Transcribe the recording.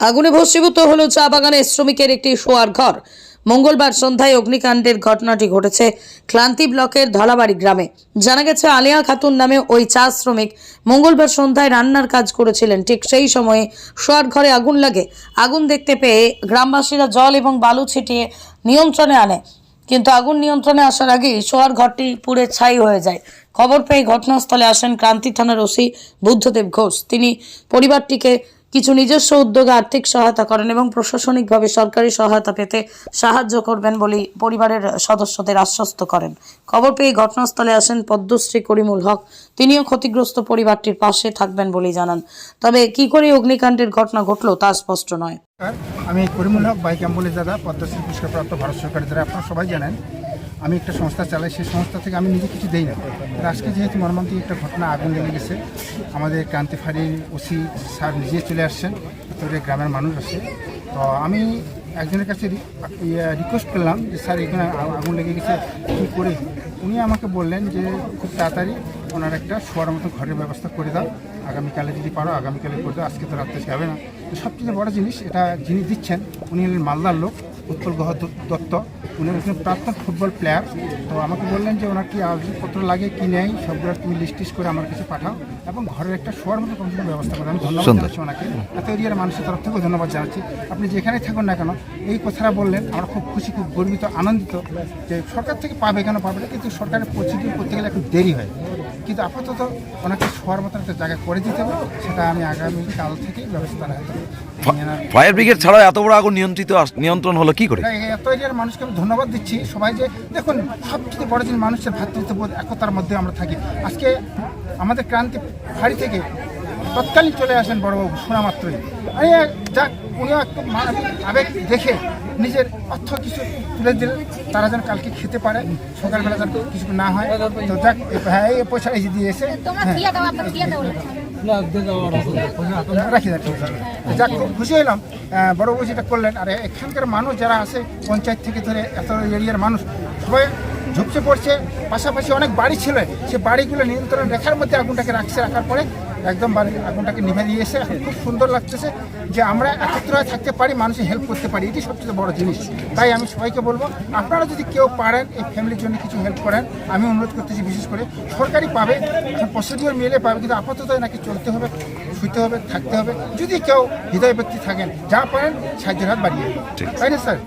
আগুনে ভস্মীভূত হল চা বাগানের শ্রমিকের একটি শোয়ার ঘর। মঙ্গলবার সন্ধ্যায় অগ্নিকাণ্ডের ঘটনাটি ঘটেছে ক্লান্তি ব্লকের ধলাবাড়ি গ্রামে। জানা গেছে, আলিয়া খাতুন নামে ওই চা শ্রমিক মঙ্গলবার সন্ধ্যায় রান্নার কাজ করেছিলেন। ঠিক সেই সময়ে শোয়ার ঘরে আগুন লাগে। আগুন দেখতে পেয়ে গ্রামবাসীরা জল এবং বালু ছিটিয়ে নিয়ন্ত্রণে আনে। কিন্তু আগুন নিয়ন্ত্রণে আসার আগেই শোয়ার ঘরটি পুড়ে ছাই হয়ে যায়। খবর পেয়ে ঘটনাস্থলে আসেন ক্রান্তি থানার ওসি বুদ্ধদেব ঘোষ। তিনি পরিবারটিকে কিছু নিজস্ব উদ্যোগে আর্থিক সহায়তা করেন এবং প্রশাসনিকভাবে সরকারি সহায়তা পেতে সাহায্য করবেন বলে পরিবারের সদস্যদের আশ্বস্ত করেন। খবর পেয়ে ঘটনাস্থলে আসেন পদ্মশ্রী করিমুল হক। তিনিও ক্ষতিগ্রস্ত পরিবারটির পাশে থাকবেন বলেই জানান। তবে কি করে অগ্নিকাণ্ডের ঘটনা ঘটলো তা স্পষ্ট নয়। আমি করিমুল হক বাইক অ্যাম্বুলেন্স দাদা পদ্মশ্রী পুরস্কারপ্রাপ্ত ভারত সরকারের দ্বারা আপনারা সবাই জানেন আমি একটা সংস্থা চালাই, সেই সংস্থা থেকে আমি নিজে কিছু দেই না আজকে যেহেতু মর্মান্তিক একটা ঘটনা আগুন লেগে গেছে, আমাদের ক্রান্তি ফাঁড়ির ওসি স্যার নিজে চলে আসছেন ভিতরে গ্রামের মানুষ আছে। তো আমি একজনের কাছে রিকোয়েস্ট করলাম যে, স্যার, এখানে আগুন লেগে গেছে, কী করে? উনি আমাকে বললেন যে, খুব তাড়াতাড়ি ওনার একটা শোয়ার মতো ঘরের ব্যবস্থা করে দাও। আগামীকালে যদি পারো, আগামীকালে করে দাও, আজকে তো রাত্রে যাবে না। সবচেয়ে বড় জিনিস, এটা যিনি দিচ্ছেন, উনি হলেন মালদার লোক, উৎপল গ্রহ দত্ত। উনি একজন প্রাক্তন ফুটবল প্লেয়ার তো আমাকে বললেন যে ওনার কি আবেদনপত্র লাগে কি নেই সবগুলো তুমি লিস্ট টিস্ট করে আমার কাছে পাঠাও এবং ঘরের একটা শোয়ার মতো কম ব্যবস্থা করে আমি ধন্যবাদ। জানাচ্ছি ওনাকে। এত এরিয়ার মানুষের তরফ থেকেও ধন্যবাদ জানাচ্ছি। আপনি যেখানেই থাকুন না কেন এই কথাটা বললেন আমরা খুব খুশি খুব গর্বিত আনন্দিত যে সরকার থেকে পাবে কেন পাবে না কিন্তু সরকারের প্রসিডিউর করতে গেলে একটু দেরি হয়। কিন্তু আপাতত ওনাকে শোয়ার মতো একটা জায়গা করে দিতে হবে সেটা আমি আগামী কাল থেকে ব্যবস্থা রাখতে ফায়ার ব্রিগেড ছাড়াও এত বড় আগুন নিয়ন্ত্রিত নিয়ন্ত্রণ হলো কি করে? এত এরিয়ার মানুষকে আমি ধন্যবাদ দিচ্ছি সবাই যে দেখুন সবচেয়ে বড় জিনিস মানুষের ভ্রাতৃত্ববোধ একতার মধ্যে আমরা থাকি। আজকে আমাদের ক্রান্তি ফাঁড়ি থেকে তৎকালীন চলে আসেন বড়বাবু শোনা মাত্রই। এক- যাক উনিও একটু আবেগ দেখে নিজের অর্থ কিছু তুলে দিলেন তারা যেন কালকে খেতে পারে সকালবেলা যেন কিছু না হয়। তো যাক হ্যাঁ এই পয়সা এই দিয়েছে হ্যাঁ। যাক খুশি হইলাম বড় বউ যেটা করলেন। আর, এখানকার মানুষ যারা আছে, পঞ্চায়েত থেকে ধরে এত এরিয়ার মানুষ, সবাই ঝুঁকছে পড়ছে। পাশাপাশি অনেক বাড়ি ছিল। সে বাড়িগুলো নিয়ন্ত্রণ রেখার মধ্যে আগুনটাকে রাখছে, রাখার পরে একদম আগুনটাকে নিভে দিয়েছে এখন খুব সুন্দর লাগতেছে যে আমরা একত্র হয়ে থাকতে পারি মানুষের হেল্প করতে পারি। এটি সবচেয়ে বড় জিনিস। তাই আমি সবাইকে বলব আপনারা যদি কেউ পারেন এই ফ্যামিলির জন্য কিছু হেল্প করেন আমি অনুরোধ করতেছি বিশেষ করে সরকারি পাবে প্রসিডিওর মিলে পাবে কিন্তু আপাতত নাকি চলতে হবে শুতে হবে থাকতে হবে। যদি কেউ হৃদয় ব্যক্তি থাকেন যা পারেন সাহায্যের হাত বাড়িয়ে। তাই না স্যার?